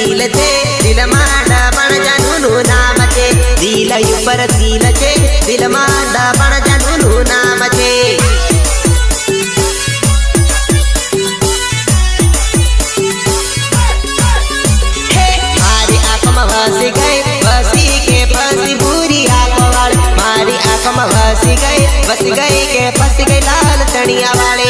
ತೀಲಚೆ ದಿಲಮಾಡ ಬಣಜನು ನೂನಾಮಚೆ ದಿಲಯು ಪರ ತೀಲಚೆ ದಿಲಮಾಡ ಬಣಜನು ನೂನಾಮಚೆ फंस गए बसी के फंस बुरी आँखों वाले. मारी आँखों में फंस गए बस गए के फंस गए लाल तनिया वाले.